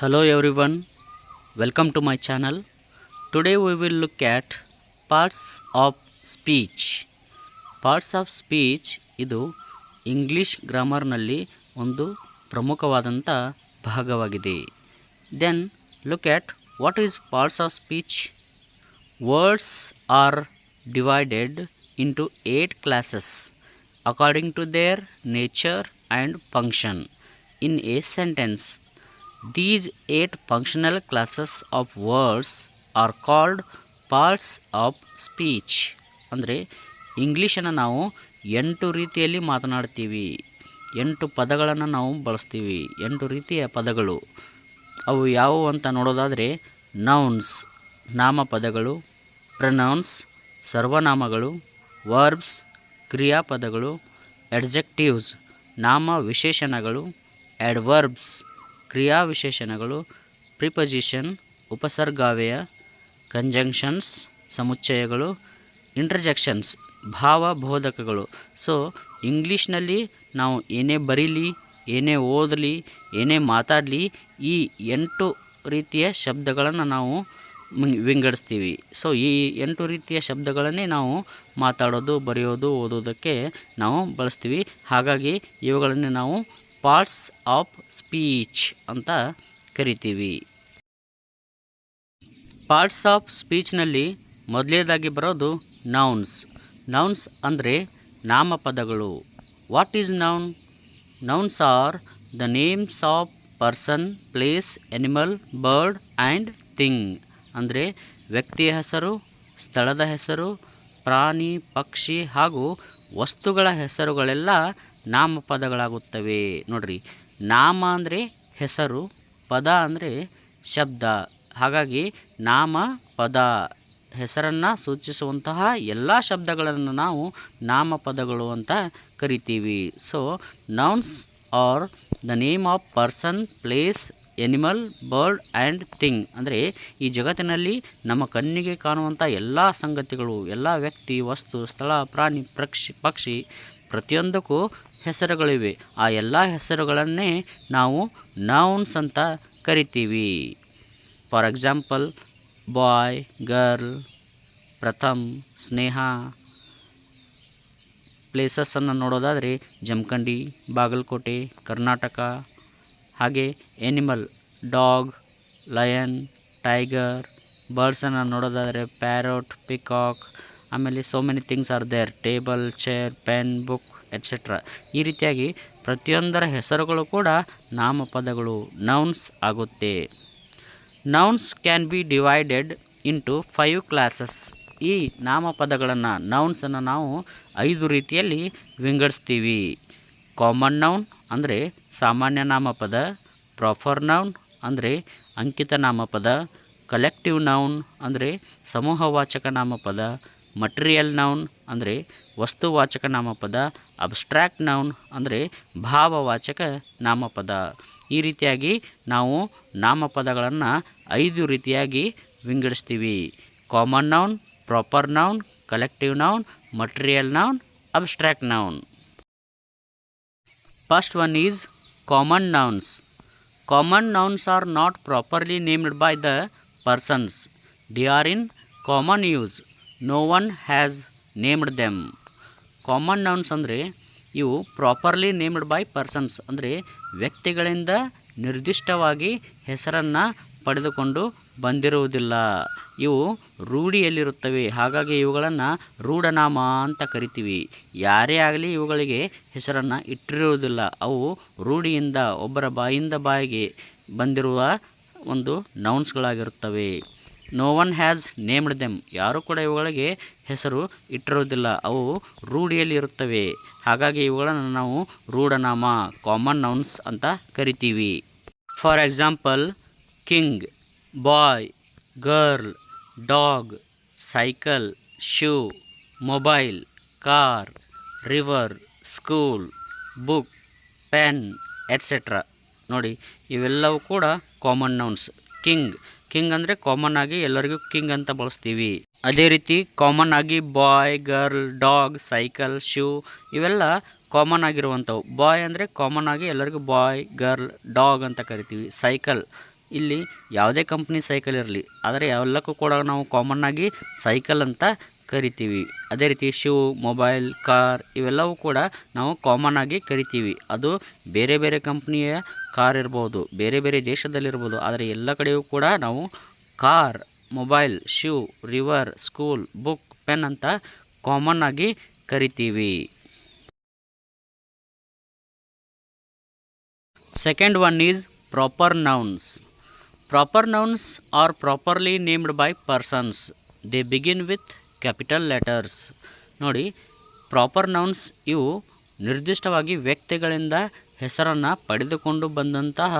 Hello everyone, welcome to my channel. Today we will look at parts of speech. Parts of speech ಇದು English ಗ್ರಾಮರ್ನಲ್ಲಿ ಒಂದು ಪ್ರಮುಖವಾದಂಥ ಭಾಗವಾಗಿದೆ then look at what is parts of speech words are divided into eight classes according to their nature and function in a sentence These eight functional classes of words are called parts of speech. ಅಂದರೆ ಇಂಗ್ಲೀಷನ್ನು ನಾವು ಎಂಟು ರೀತಿಯಲ್ಲಿ ಮಾತನಾಡ್ತೀವಿ. ಎಂಟು ಪದಗಳನ್ನು ನಾವು ಬಳಸ್ತೀವಿ. ಎಂಟು ರೀತಿಯ ಪದಗಳು. ಅವು ಯಾವುವು ಅಂತ ನೋಡೋದಾದರೆ ನೌನ್ಸ್ ನಾಮಪದಗಳು ಪ್ರನೌನ್ಸ್ ಸರ್ವನಾಮಗಳು ವರ್ಬ್ಸ್ ಕ್ರಿಯಾಪದಗಳು ಎಡ್ಜೆಕ್ಟಿವ್ಸ್ ನಾಮ ವಿಶೇಷಣಗಳು ಆಡ್ವರ್ಬ್ಸ್ ಕ್ರಿಯಾ ಪ್ರಿಪೊಜಿಷನ್ ಪ್ರಿಪೊಸಿಷನ್ ಉಪಸರ್ಗಾವ್ಯಯ ಕಂಜಂಕ್ಷನ್ಸ್ ಸಮುಚ್ಚಯಗಳು ಇಂಟರ್ಜೆಕ್ಷನ್ಸ್ ಭಾವಬೋಧಕಗಳು. ಸೊ ಇಂಗ್ಲೀಷ್ನಲ್ಲಿ ನಾವು ಏನೇ ಬರೀಲಿ, ಏನೇ ಓದಲಿ, ಏನೇ ಮಾತಾಡಲಿ, ಈ ಎಂಟು ರೀತಿಯ ಶಬ್ದಗಳನ್ನು ನಾವು ವಿಂಗಡಿಸ್ತೀವಿ. ಸೊ ಈ ಎಂಟು ರೀತಿಯ ಶಬ್ದಗಳನ್ನೇ ನಾವು ಮಾತಾಡೋದು, ಬರೆಯೋದು, ಓದೋದಕ್ಕೆ ನಾವು ಬಳಸ್ತೀವಿ. ಹಾಗಾಗಿ ಇವುಗಳನ್ನೇ ನಾವು ಪಾರ್ಟ್ಸ್ ಆಫ್ ಸ್ಪೀಚ್ ಅಂತ ಕರಿತೀವಿ. ಪಾರ್ಟ್ಸ್ ಆಫ್ ಸ್ಪೀಚ್ನಲ್ಲಿ ಮೊದಲನೇದಾಗಿ ಬರೋದು ನೌನ್ಸ್ ನೌನ್ಸ್ ಅಂದರೆ ನಾಮಪದಗಳು. What is noun nouns are the names of person place animal bird and thing ಅಂದರೆ ವ್ಯಕ್ತಿಯ ಹೆಸರು, ಸ್ಥಳದ ಹೆಸರು, ಪ್ರಾಣಿ, ಪಕ್ಷಿ ಹಾಗೂ ವಸ್ತುಗಳ ಹೆಸರುಗಳೆಲ್ಲ ನಾಮಪದಗಳಾಗುತ್ತವೆ. ನೋಡ್ರಿ, ನಾಮ ಅಂದರೆ ಹೆಸರು, ಪದ ಅಂದರೆ ಶಬ್ದ. ಹಾಗಾಗಿ ನಾಮ, ಪದ ಹೆಸರನ್ನು ಸೂಚಿಸುವಂತಹ ಎಲ್ಲ ಶಬ್ದಗಳನ್ನು ನಾವು ನಾಮಪದಗಳು ಅಂತ ಕರಿತೀವಿ. So nouns are the name of person place animal bird and thing ಅಂದರೆ ಈ ಜಗತ್ತಿನಲ್ಲಿ ನಮ್ಮ ಕಣ್ಣಿಗೆ ಕಾಣುವಂಥ ಎಲ್ಲ ಸಂಗತಿಗಳು, ಎಲ್ಲ ವ್ಯಕ್ತಿ, ವಸ್ತು, ಸ್ಥಳ, ಪ್ರಾಣಿ, ಪಕ್ಷಿ ಪಕ್ಷಿ ಪ್ರತಿಯೊಂದಕ್ಕೂ ಹೆಸರುಗಳಿವೆ. ಆ ಎಲ್ಲ ಹೆಸರುಗಳನ್ನೇ ನಾವು ನೌನ್ಸ್ ಅಂತ ಕರಿತೀವಿ. For example boy girl Pratham, Sneha ಪ್ಲೇಸಸ್ಸನ್ನು ನೋಡೋದಾದರೆ ಜಮಖಂಡಿ, ಬಾಗಲಕೋಟೆ, ಕರ್ನಾಟಕ, ಹಾಗೆ ಎನಿಮಲ್ ಡಾಗ್ ಲಯನ್ ಟೈಗರ್ ಬರ್ಡ್ಸನ್ನು ನೋಡೋದಾದರೆ ಪ್ಯಾರೋಟ್ ಪಿಕಾಕ್ ಆಮೇಲೆ so many things are there table chair pen book etcetera ಈ ರೀತಿಯಾಗಿ ಪ್ರತಿಯೊಂದರ ಹೆಸರುಗಳು ಕೂಡ ನಾಮಪದಗಳು ನೌನ್ಸ್ ಆಗುತ್ತೆ. Nouns can be divided into five classes ಈ ನಾಮಪದಗಳನ್ನು ನೌನ್ಸನ್ನು ನಾವು ಐದು ರೀತಿಯಲ್ಲಿ ವಿಂಗಡಿಸ್ತೀವಿ. ಕಾಮನ್ ನೌನ್ ಅಂದರೆ ಸಾಮಾನ್ಯ ನಾಮಪದ ಪ್ರಾಫರ್ ನೌನ್ ಅಂದರೆ ಅಂಕಿತ ನಾಮಪದ ಕಲೆಕ್ಟಿವ್ ನೌನ್ ಅಂದರೆ ಸಮೂಹವಾಚಕ ನಾಮಪದ ಮಟೀರಿಯಲ್ ನೌನ್ ಅಂದರೆ ವಸ್ತುವಾಚಕ ನಾಮಪದ ಅಬ್ಸ್ಟ್ರ್ಯಾಕ್ಟ್ ನೌನ್ ಅಂದರೆ ಭಾವವಾಚಕ ನಾಮಪದ. ಈ ರೀತಿಯಾಗಿ ನಾವು ನಾಮಪದಗಳನ್ನು ಐದು ರೀತಿಯಾಗಿ ವಿಂಗಡಿಸ್ತೀವಿ. Common noun proper noun collective noun material noun abstract noun first one is common nouns common nouns are not properly named by the persons they are in common use no one has named them common nouns ಅಂದರೆ ಇವು properly named by persons ಅಂದರೆ ವ್ಯಕ್ತಿಗಳಿಂದ ನಿರ್ದಿಷ್ಟವಾಗಿ ಹೆಸರನ್ನು ಪಡೆದುಕೊಂಡು ಬಂದಿರುವುದಿಲ್ಲ. ಇವು ರೂಢಿಯಲ್ಲಿರುತ್ತವೆ. ಹಾಗಾಗಿ ಇವುಗಳನ್ನು ರೂಢನಾಮ ಅಂತ ಕರಿತೀವಿ. ಯಾರೇ ಆಗಲಿ ಇವುಗಳಿಗೆ ಹೆಸರನ್ನು ಇಟ್ಟಿರುವುದಿಲ್ಲ. ಅವು ರೂಢಿಯಿಂದ, ಒಬ್ಬರ ಬಾಯಿಂದ ಬಾಯಿಗೆ ಬಂದಿರುವ ಒಂದು ನೌನ್ಸ್ಗಳಾಗಿರುತ್ತವೆ no one has named them ಯಾರೂ ಕೂಡ ಇವುಗಳಿಗೆ ಹೆಸರು ಇಟ್ಟಿರುವುದಿಲ್ಲ. ಅವು ರೂಢಿಯಲ್ಲಿ ಇರುತ್ತವೆ ಹಾಗಾಗಿ ಇವುಗಳನ್ನು ನಾವು ರೂಢನಾಮ ಕಾಮನ್ ನೌನ್ಸ್ ಅಂತ ಕರಿತೀವಿ. For example king boy girl dog cycle shoe mobile car river school book pen etcetera ನೋಡಿ, ಇವೆಲ್ಲವೂ ಕೂಡ ಕಾಮನ್ ನೌನ್ಸ್ ಕಿಂಗ್ ಕಿಂಗ್ ಅಂದರೆ ಕಾಮನ್ ಆಗಿ ಎಲ್ಲರಿಗೂ ಕಿಂಗ್ ಅಂತ ಬಳಸ್ತೀವಿ. ಅದೇ ರೀತಿ ಕಾಮನ್ ಆಗಿ boy girl dog cycle shoe ಇವೆಲ್ಲ ಕಾಮನ್ ಆಗಿರುವಂಥವು. ಬಾಯ್ ಅಂದರೆ ಕಾಮನ್ ಆಗಿ ಎಲ್ಲರಿಗೂ ಬಾಯ್ ಗರ್ಲ್ ಡಾಗ್ ಅಂತ ಕರಿತೀವಿ. ಸೈಕಲ್ ಇಲ್ಲಿ ಯಾವುದೇ ಕಂಪ್ನಿ ಸೈಕಲ್ ಇರಲಿ, ಆದರೆ ಎಲ್ಲಕ್ಕೂ ಕೂಡ ನಾವು ಕಾಮನ್ ಆಗಿ ಸೈಕಲ್ ಅಂತ ಕರಿತೀವಿ. ಅದೇ ರೀತಿ ಶೂ, ಮೊಬೈಲ್, ಕಾರ್ ಇವೆಲ್ಲವೂ ಕೂಡ ನಾವು ಕಾಮನ್ ಆಗಿ ಕರಿತೀವಿ. ಅದು ಬೇರೆ ಬೇರೆ ಕಂಪ್ನಿಯ ಕಾರ್ ಇರ್ಬೋದು, ಬೇರೆ ಬೇರೆ ದೇಶದಲ್ಲಿರ್ಬೋದು, ಆದರೆ ಎಲ್ಲ ಕಡೆಯೂ ಕೂಡ ನಾವು car, mobile, shoe, river, school, book, pen ಅಂತ ಕಾಮನ್ ಆಗಿ ಕರಿತೀವಿ. Second one is proper nouns proper nouns are properly named by persons they begin with capital letters. ನೋಡಿ, ಪ್ರಾಪರ್ ನೌನ್ಸ್ ಇವು ನಿರ್ದಿಷ್ಟವಾಗಿ ವ್ಯಕ್ತಿಗಳಿಂದ ಹೆಸರನ್ನು ಪಡೆದುಕೊಂಡು ಬಂದಂತಹ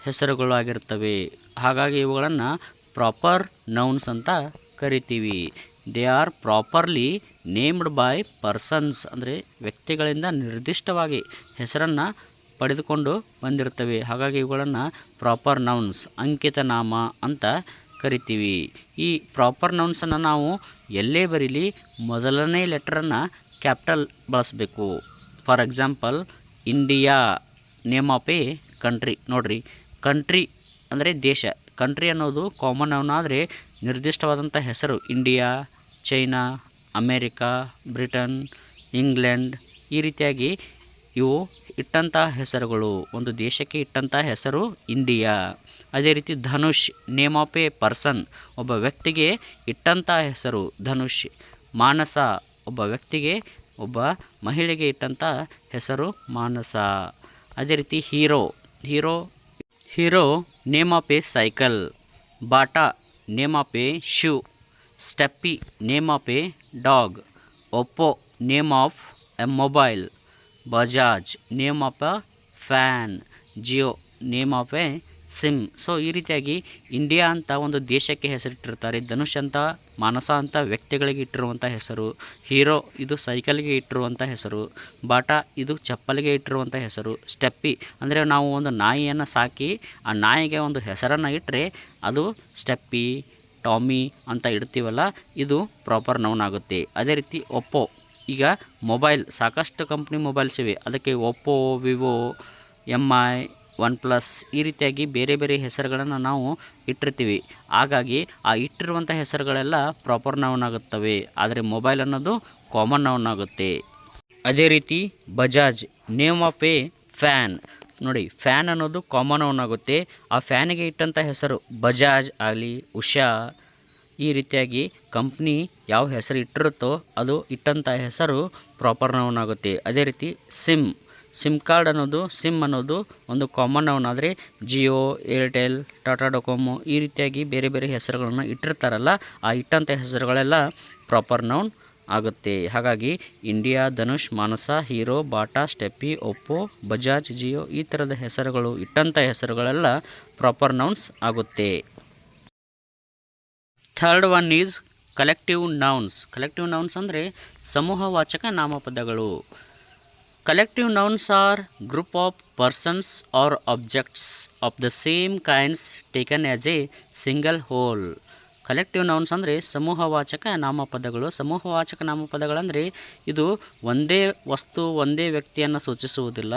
ಹೆಸರುಗಳಾಗಿರ್ತವೆ ಹಾಗಾಗಿ ಇವುಗಳನ್ನು ಪ್ರಾಪರ್ ನೌನ್ಸ್ ಅಂತ ಕರಿತೀವಿ. They are properly named by persons ಅಂದರೆ ವ್ಯಕ್ತಿಗಳಿಂದ ನಿರ್ದಿಷ್ಟವಾಗಿ ಹೆಸರನ್ನು ಪಡೆದುಕೊಂಡು ಬಂದಿರ್ತವೆ ಹಾಗಾಗಿ ಇವುಗಳನ್ನು ಪ್ರಾಪರ್ ನೌನ್ಸ್ ಅಂಕಿತನಾಮ ಅಂತ ಕರಿತೀವಿ. ಈ ಪ್ರಾಪರ್ ನೌನ್ಸನ್ನು ನಾವು ಎಲ್ಲೇ ಬರೀಲಿ ಮೊದಲನೇ ಲೆಟ್ರನ್ನು ಕ್ಯಾಪಿಟಲ್ ಬಳಸಬೇಕು. For example India name of a country ನೋಡಿರಿ ಕಂಟ್ರಿ ಅಂದರೆ ದೇಶ. ಕಂಟ್ರಿ ಅನ್ನೋದು ಕಾಮನ್ ನೌನ್ ಆದರೆ ನಿರ್ದಿಷ್ಟವಾದಂಥ ಹೆಸರು. India China America Britain England ಈ ರೀತಿಯಾಗಿ ಇವು ಇಟ್ಟಂಥ ಹೆಸರುಗಳು. ಒಂದು ದೇಶಕ್ಕೆ ಇಟ್ಟಂಥ ಹೆಸರು ಇಂಡಿಯಾ. ಅದೇ ರೀತಿ Dhanush, name of a person, ಒಬ್ಬ ವ್ಯಕ್ತಿಗೆ ಇಟ್ಟಂಥ ಹೆಸರು ಧನುಷ್. ಮಾನಸ, ಒಬ್ಬ ವ್ಯಕ್ತಿಗೆ, ಒಬ್ಬ ಮಹಿಳೆಗೆ ಇಟ್ಟಂಥ ಹೆಸರು ಮಾನಸ. ಅದೇ ರೀತಿ Hero Hero Hero, name of a cycle. Bata, name of a shoe. Steppy, name of a dog. Oppo, name of a mobile. Bajaj, name of a fan, Jio, name of a SIM. So ಈ ರೀತಿಯಾಗಿ India ಅಂತ ಒಂದು ದೇಶಕ್ಕೆ ಹೆಸರಿಟ್ಟಿರ್ತಾರೆ. ಧನುಷ್ ಅಂತ, ಮಾನಸ ಅಂತ ವ್ಯಕ್ತಿಗಳಿಗೆ ಇಟ್ಟಿರುವಂಥ ಹೆಸರು. Hero, ಇದು ಸೈಕಲ್ಗೆ ಇಟ್ಟಿರುವಂಥ ಹೆಸರು. ಬಾಟಾ, ಇದು ಚಪ್ಪಲಿಗೆ ಇಟ್ಟಿರುವಂಥ ಹೆಸರು. ಸ್ಟೆಪ್ಪಿ, ಅಂದರೆ ನಾವು ಒಂದು ನಾಯಿಯನ್ನು ಸಾಕಿ, ಆ ನಾಯಿಗೆ ಒಂದು ಹೆಸರನ್ನು ಇಟ್ಟರೆ ಅದು ಸ್ಟೆಪ್ಪಿ, ಟಾಮಿ ಅಂತ ಇಡ್ತೀವಲ್ಲ, ಇದು ಪ್ರಾಪರ್ ನೌನ್ ಆಗುತ್ತೆ. ಅದೇ ರೀತಿ ಒಪ್ಪೋ ಈಗ ಮೊಬೈಲ್, ಸಾಕಷ್ಟು ಕಂಪ್ನಿ ಮೊಬೈಲ್ಸ್ ಇವೆ. ಅದಕ್ಕೆ Oppo, Vivo M I One Plus ಈ ರೀತಿಯಾಗಿ ಬೇರೆ ಬೇರೆ ಹೆಸರುಗಳನ್ನು ನಾವು ಇಟ್ಟಿರ್ತೀವಿ. ಹಾಗಾಗಿ ಆ ಇಟ್ಟಿರುವಂಥ ಹೆಸರುಗಳೆಲ್ಲ ಪ್ರಾಪರ್ ನೌನ್ ಆಗುತ್ತವೆ. ಆದರೆ ಮೊಬೈಲ್ ಅನ್ನೋದು ಕಾಮನ್ ನೌನ್ ಆಗುತ್ತೆ. ಅದೇ ರೀತಿ Bajaj, name of a fan. ನೋಡಿ, ಫ್ಯಾನ್ ಅನ್ನೋದು ಕಾಮನ್ ನೌನ್ ಆಗುತ್ತೆ. ಆ ಫ್ಯಾನಿಗೆ ಇಟ್ಟಂಥ ಹೆಸರು ಬಜಾಜ್ ಆಗಲಿ, ಉಷಾ ಈ ರೀತಿಯಾಗಿ ಕಂಪ್ನಿ ಯಾವ ಹೆಸರು ಇಟ್ಟಿರುತ್ತೋ ಅದು ಇಟ್ಟಂಥ ಹೆಸರು ಪ್ರಾಪರ್ ನೌನ್ ಆಗುತ್ತೆ. ಅದೇ ರೀತಿ ಸಿಮ್ ಸಿಮ್ ಕಾರ್ಡ್ ಅನ್ನೋದು ಸಿಮ್ ಅನ್ನೋದು ಒಂದು ಕಾಮನ್ ನೌನ್ ಆದರೆ ಜಿಯೋ, ಏರ್ಟೆಲ್, ಟಾಟಾ ಡೊಕೊಮೊ ಈ ರೀತಿಯಾಗಿ ಬೇರೆ ಬೇರೆ ಹೆಸರುಗಳನ್ನು ಇಟ್ಟಿರ್ತಾರಲ್ಲ, ಆ ಇಟ್ಟಂಥ ಹೆಸರುಗಳೆಲ್ಲ ಪ್ರಾಪರ್ ನೌನ್ ಆಗುತ್ತೆ. ಹಾಗಾಗಿ India, Dhanush, Manasa, Hero, Bata, Steppy, Oppo, Bajaj, Jio ಈ ಥರದ ಹೆಸರುಗಳು ಇಟ್ಟಂಥ ಹೆಸರುಗಳೆಲ್ಲ ಪ್ರಾಪರ್ ನೌನ್ಸ್ ಆಗುತ್ತೆ. Third one is collective nouns collective nouns ಅಂದರೆ ಸಮೂಹವಾಚಕ ನಾಮಪದಗಳು. Collective nouns are group of persons or objects of the same kinds taken as a single whole collective nouns ಅಂದರೆ ಸಮೂಹವಾಚಕ ನಾಮಪದಗಳು. ಸಮೂಹವಾಚಕ ನಾಮಪದಗಳಂದರೆ ಇದು ಒಂದೇ ವಸ್ತು, ಒಂದೇ ವ್ಯಕ್ತಿಯನ್ನು ಸೂಚಿಸುವುದಿಲ್ಲ.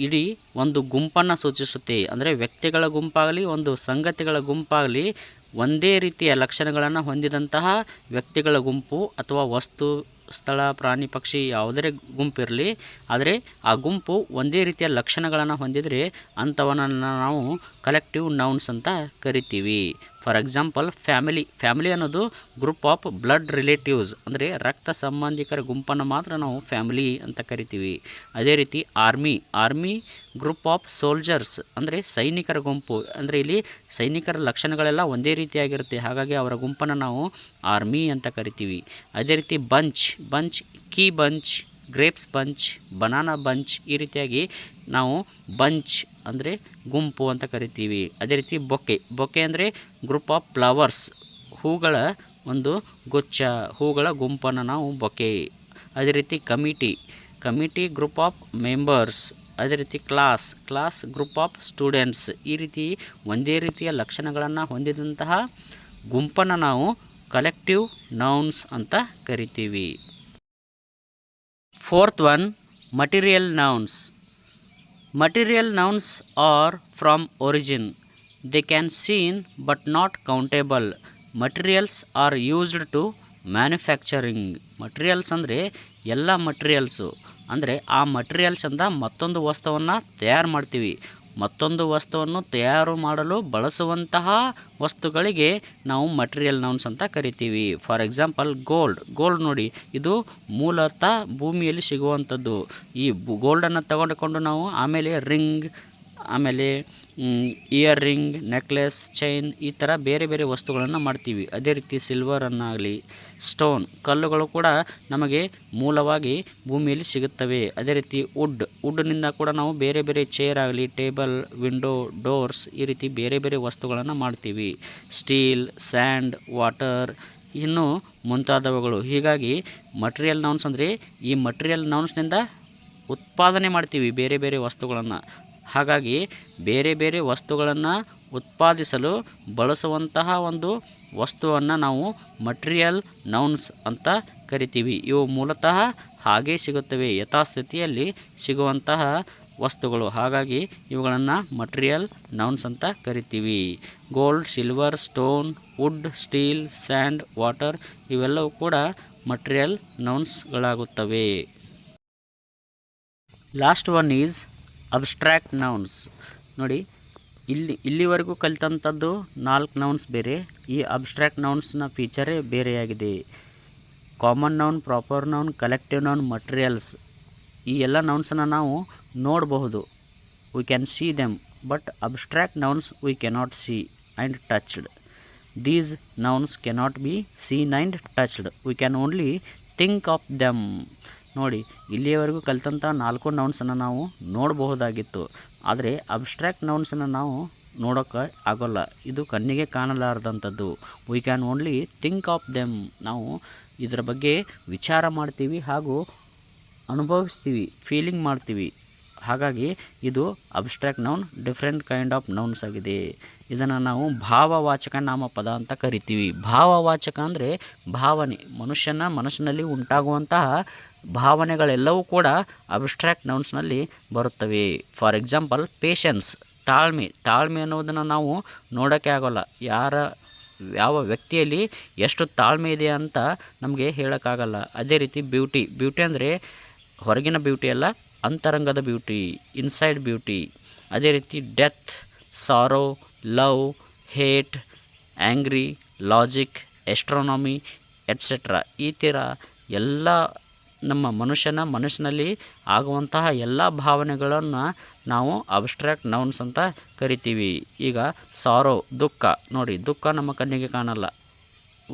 ಇಡೀ ಒಂದು ಗುಂಪನ್ನು ಸೂಚಿಸುತ್ತೆ. ಅಂದರೆ ವ್ಯಕ್ತಿಗಳ ಗುಂಪಾಗಲಿ, ಒಂದು ಸಂಗತಿಗಳ ಗುಂಪಾಗಲಿ ಒಂದೇ ರೀತಿಯ ಲಕ್ಷಣಗಳನ್ನು ಹೊಂದಿದಂತಹ ವ್ಯಕ್ತಿಗಳ ಗುಂಪು ಅಥವಾ ವಸ್ತು, ಸ್ಥಳ, ಪ್ರಾಣಿ, ಪಕ್ಷಿ ಯಾವುದೇ ಗುಂಪಿರಲಿ ಆದರೆ ಆ ಗುಂಪು ಒಂದೇ ರೀತಿಯ ಲಕ್ಷಣಗಳನ್ನು ಹೊಂದಿದರೆ ಅಂಥವನ್ನು ನಾವು ಕಲೆಕ್ಟಿವ್ ನೌನ್ಸ್ ಅಂತ ಕರಿತೀವಿ. ಫಾರ್ ಎಕ್ಸಾಂಪಲ್, ಫ್ಯಾಮಿಲಿ ಫ್ಯಾಮಿಲಿ ಅನ್ನೋದು ಗ್ರೂಪ್ ಆಫ್ ಬ್ಲಡ್ ರಿಲೇಟಿವ್ಸ್, ಅಂದರೆ ರಕ್ತ ಸಂಬಂಧಿಕರ ಗುಂಪನ್ನು ಮಾತ್ರ ನಾವು ಫ್ಯಾಮಿಲಿ ಅಂತ ಕರಿತೀವಿ. ಅದೇ ರೀತಿ army army group of soldiers, ಅಂದರೆ ಸೈನಿಕರ ಗುಂಪು, ಅಂದರೆ ಇಲ್ಲಿ ಸೈನಿಕರ ಲಕ್ಷಣಗಳೆಲ್ಲ ಒಂದೇ ರೀತಿಯಾಗಿರುತ್ತೆ. ಹಾಗಾಗಿ ಅವರ ಗುಂಪನ್ನು ನಾವು ಆರ್ಮಿ ಅಂತ ಕರಿತೀವಿ. ಅದೇ ರೀತಿ bunch bunch, key bunch grapes bunch banana bunch ಈ ರೀತಿಯಾಗಿ ನಾವು ಬಂಚ್ ಅಂದರೆ ಗುಂಪು ಅಂತ ಕರಿತೀವಿ. ಅದೇ ರೀತಿ ಬೊಕ್ಕೆ. ಬೊಕ್ಕೆ ಅಂದರೆ ಗ್ರೂಪ್ ಆಫ್ ಫ್ಲವರ್ಸ್ ಹೂಗಳ ಒಂದು ಗುಚ್ಛ ಹೂಗಳ ಗುಂಪನ್ನು ನಾವು ಬೊಕ್ಕೆ. ಅದೇ ರೀತಿ committee committee group of members ಅದೇ ರೀತಿ class class group of students ಈ ರೀತಿ ಒಂದೇ ರೀತಿಯ ಲಕ್ಷಣಗಳನ್ನು ಹೊಂದಿದಂತಹ ಗುಂಪನ್ನು ನಾವು ಕಲೆಕ್ಟಿವ್ ನೌನ್ಸ್ ಅಂತ ಕರಿತೀವಿ. Fourth one material nouns material nouns are from origin they can seen but not countable materials are used to manufacturing materials ಅಂದರೆ ಎಲ್ಲ ಮಟೀರಿಯಲ್ಸು ಅಂದರೆ ಆ ಮಟೀರಿಯಲ್ಸಿಂದ ಮತ್ತೊಂದು ವಸ್ತುವನ್ನು ತಯಾರು ಮಾಡ್ತೀವಿ. ಮತ್ತೊಂದು ವಸ್ತುವನ್ನು ತಯಾರು ಮಾಡಲು ಬಳಸುವಂತಹ ವಸ್ತುಗಳಿಗೆ ನಾವು ಮಟೀರಿಯಲ್ ನೌನ್ಸ್ ಅಂತ ಕರಿತೀವಿ. ಫಾರ್ ಎಕ್ಸಾಂಪಲ್ ಗೋಲ್ಡ್ ಗೋಲ್ಡ್ ನೋಡಿ, ಇದು ಮೂಲತಃ ಭೂಮಿಯಲ್ಲಿ ಸಿಗುವಂಥದ್ದು. ಈ ಗೋಲ್ಡನ್ನು ತಗೊಂಡುಕೊಂಡು ನಾವು ಆಮೇಲೆ ರಿಂಗ್ ಆಮೇಲೆ ಇಯರ್ ರಿಂಗ್ ನೆಕ್ಲೆಸ್, ಚೈನ್ ಈ ಥರ ಬೇರೆ ಬೇರೆ ವಸ್ತುಗಳನ್ನು ಮಾಡ್ತೀವಿ. ಅದೇ ರೀತಿ ಸಿಲ್ವರನ್ನಾಗಲಿ ಸ್ಟೋನ್ ಕಲ್ಲುಗಳು ಕೂಡ ನಮಗೆ ಮೂಲವಾಗಿ ಭೂಮಿಯಲ್ಲಿ ಸಿಗುತ್ತವೆ. ಅದೇ ರೀತಿ ವುಡ್ ವುಡ್ನಿಂದ ಕೂಡ ನಾವು ಬೇರೆ ಬೇರೆ ಚೇರ್ ಆಗಲಿ ಟೇಬಲ್ ವಿಂಡೋ ಡೋರ್ಸ್ ಈ ರೀತಿ ಬೇರೆ ಬೇರೆ ವಸ್ತುಗಳನ್ನು ಮಾಡ್ತೀವಿ. ಸ್ಟೀಲ್ ಸ್ಯಾಂಡ್ ವಾಟರ್ ಇನ್ನು ಮುಂತಾದವುಗಳು. ಹೀಗಾಗಿ ಮಟೀರಿಯಲ್ ನೌನ್ಸ್ ಅಂದರೆ ಈ ಮಟೀರಿಯಲ್ ನೌನ್ಸ್ನಿಂದ ಉತ್ಪಾದನೆ ಮಾಡ್ತೀವಿ ಬೇರೆ ಬೇರೆ ವಸ್ತುಗಳನ್ನು. ಹಾಗಾಗಿ ಬೇರೆ ಬೇರೆ ವಸ್ತುಗಳನ್ನು ಉತ್ಪಾದಿಸಲು ಬಳಸುವಂತಹ ಒಂದು ವಸ್ತುವನ್ನು ನಾವು ಮಟೀರಿಯಲ್ ನೌನ್ಸ್ ಅಂತ ಕರಿತೀವಿ. ಇವು ಮೂಲತಃ ಹಾಗೇ ಸಿಗುತ್ತವೆ. ಯಥಾಸ್ಥಿತಿಯಲ್ಲಿ ಸಿಗುವಂತಹ ವಸ್ತುಗಳು. ಹಾಗಾಗಿ ಇವುಗಳನ್ನು ಮಟೀರಿಯಲ್ ನೌನ್ಸ್ ಅಂತ ಕರಿತೀವಿ. Gold silver stone wood steel sand water ಇವೆಲ್ಲವೂ ಕೂಡ material ನೌನ್ಸ್ಗಳಾಗುತ್ತವೆ last one is abstract nouns ನೋಡಿ, ಇಲ್ಲಿ, ಇಲ್ಲಿವರೆಗೂ ಕಲಿತಂಥದ್ದು ನಾಲ್ಕು ನೌನ್ಸ್ ಬೇರೆ. ಈ ಅಬ್ಸ್ಟ್ರ್ಯಾಕ್ಟ್ ನೌನ್ಸ್ನ ಫೀಚರೇ ಬೇರೆಯಾಗಿದೆ. Common noun proper noun collective noun materials ಈ ಎಲ್ಲ ನೌನ್ಸನ್ನು ನಾವು ನೋಡಬಹುದು. We can see them but abstract nouns we cannot see and touched these nouns cannot be seen and touched we can only think of them ನೋಡಿ, ಇಲ್ಲಿಯವರೆಗೂ ಕಲಿತಂಥ ನಾಲ್ಕು ನೌನ್ಸನ್ನು ನಾವು ನೋಡಬಹುದಾಗಿತ್ತು. ಆದರೆ ಅಬ್ಸ್ಟ್ರ್ಯಾಕ್ಟ್ ನೌನ್ಸನ್ನು ನಾವು ನೋಡೋಕ್ಕೆ ಆಗೋಲ್ಲ. ಇದು ಕಣ್ಣಿಗೆ ಕಾಣಲಾರದಂಥದ್ದು. We can only think of them ನಾವು ಇದರ ಬಗ್ಗೆ ವಿಚಾರ ಮಾಡ್ತೀವಿ ಹಾಗೂ ಅನುಭವಿಸ್ತೀವಿ ಫೀಲಿಂಗ್ ಮಾಡ್ತೀವಿ. ಹಾಗಾಗಿ ಇದು abstract noun different kind of nouns ಆಗಿದೆ. ಇದನ್ನು ನಾವು ಭಾವವಾಚಕ ನಾಮಪದ ಅಂತ ಕರಿತೀವಿ. ಭಾವವಾಚಕ ಅಂದರೆ ಭಾವನೆ, ಮನುಷ್ಯನ ಮನಸ್ಸಿನಲ್ಲಿ ಉಂಟಾಗುವಂತಹ ಭಾವನೆಗಳೆಲ್ಲವೂ ಕೂಡ ಅಬ್ಸ್ಟ್ರಾಕ್ಟ್ ನೌನ್ಸ್ನಲ್ಲಿ ಬರುತ್ತವೆ. ಫಾರ್ ಎಕ್ಸಾಂಪಲ್ ಪೇಷನ್ಸ್ ತಾಳ್ಮೆ. ತಾಳ್ಮೆ ಅನ್ನೋದನ್ನು ನಾವು ನೋಡೋಕ್ಕೆ ಆಗೋಲ್ಲ. ಯಾರ, ಯಾವ ವ್ಯಕ್ತಿಯಲ್ಲಿ ಎಷ್ಟು ತಾಳ್ಮೆ ಇದೆ ಅಂತ ನಮಗೆ ಹೇಳೋಕ್ಕಾಗಲ್ಲ. ಅದೇ ರೀತಿ ಬ್ಯೂಟಿ ಬ್ಯೂಟಿ ಅಂದರೆ ಹೊರಗಿನ ಬ್ಯೂಟಿ ಅಲ್ಲ, ಅಂತರಂಗದ ಬ್ಯೂಟಿ ಇನ್ಸೈಡ್ ಬ್ಯೂಟಿ ಅದೇ ರೀತಿ death sorrow love hate angry logic astronomy etcetera ಈ ಥರ ಎಲ್ಲ ನಮ್ಮ ಮನುಷ್ಯನ ಮನಸ್ಸಿನಲ್ಲಿ ಆಗುವಂತಹ ಎಲ್ಲ ಭಾವನೆಗಳನ್ನು ನಾವು ಅಬ್ಸ್ಟ್ರಾಕ್ಟ್ ನೌನ್ಸ್ ಅಂತ ಕರಿತೀವಿ. ಈಗ ಸಾರೋ ದುಃಖ. ನೋಡಿ, ದುಃಖ ನಮ್ಮ ಕಣ್ಣಿಗೆ ಕಾಣಲ್ಲ.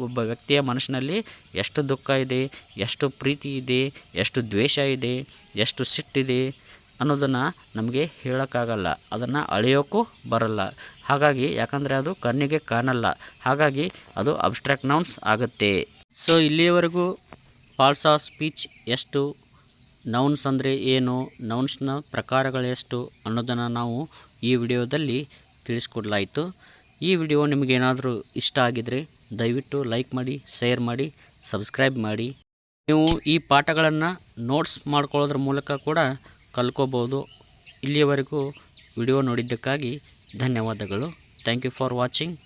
ಒಬ್ಬ ವ್ಯಕ್ತಿಯ ಮನಸ್ಸಿನಲ್ಲಿ ಎಷ್ಟು ದುಃಖ ಇದೆ, ಎಷ್ಟು ಪ್ರೀತಿ ಇದೆ, ಎಷ್ಟು ದ್ವೇಷ ಇದೆ, ಎಷ್ಟು ಸಿಟ್ಟಿದೆ ಅನ್ನೋದನ್ನು ನಮಗೆ ಹೇಳೋಕ್ಕಾಗಲ್ಲ. ಅದನ್ನು ಅಳೆಯೋಕ್ಕೂ ಬರಲ್ಲ. ಹಾಗಾಗಿ ಯಾಕಂದರೆ ಅದು ಕಣ್ಣಿಗೆ ಕಾಣಲ್ಲ. ಹಾಗಾಗಿ ಅದು ಅಬ್ಸ್ಟ್ರಾಕ್ಟ್ ನೌನ್ಸ್ ಆಗುತ್ತೆ. ಸೊ ಇಲ್ಲಿಯವರೆಗೂ ಪಾರ್ಟ್ಸ್ ಆಫ್ ಸ್ಪೀಚ್ ಎಷ್ಟು ನೌನ್ಸ್ ಅಂದರೆ ಏನು, ನೌನ್ಸ್ನ ಪ್ರಕಾರಗಳೆಷ್ಟು ಅನ್ನೋದನ್ನು ನಾವು ಈ ವಿಡಿಯೋದಲ್ಲಿ ತಿಳಿಸ್ಕೊಡ್ಲಾಯಿತು. ಈ ವಿಡಿಯೋ ನಿಮಗೇನಾದರೂ ಇಷ್ಟ ಆಗಿದರೆ ದಯವಿಟ್ಟು ಲೈಕ್ ಮಾಡಿ, ಶೇರ್ ಮಾಡಿ, ಸಬ್ಸ್ಕ್ರೈಬ್ ಮಾಡಿ. ನೀವು ಈ ಪಾಠಗಳನ್ನು ನೋಟ್ಸ್ ಮಾಡ್ಕೊಳ್ಳೋದ್ರ ಮೂಲಕ ಕೂಡ ಕಲ್ಕೋಬೋದು ಇಲ್ಲಿಯವರೆಗೂ ವಿಡಿಯೋ ನೋಡಿದ್ದಕ್ಕಾಗಿ ಧನ್ಯವಾದಗಳು. Thank you for watching.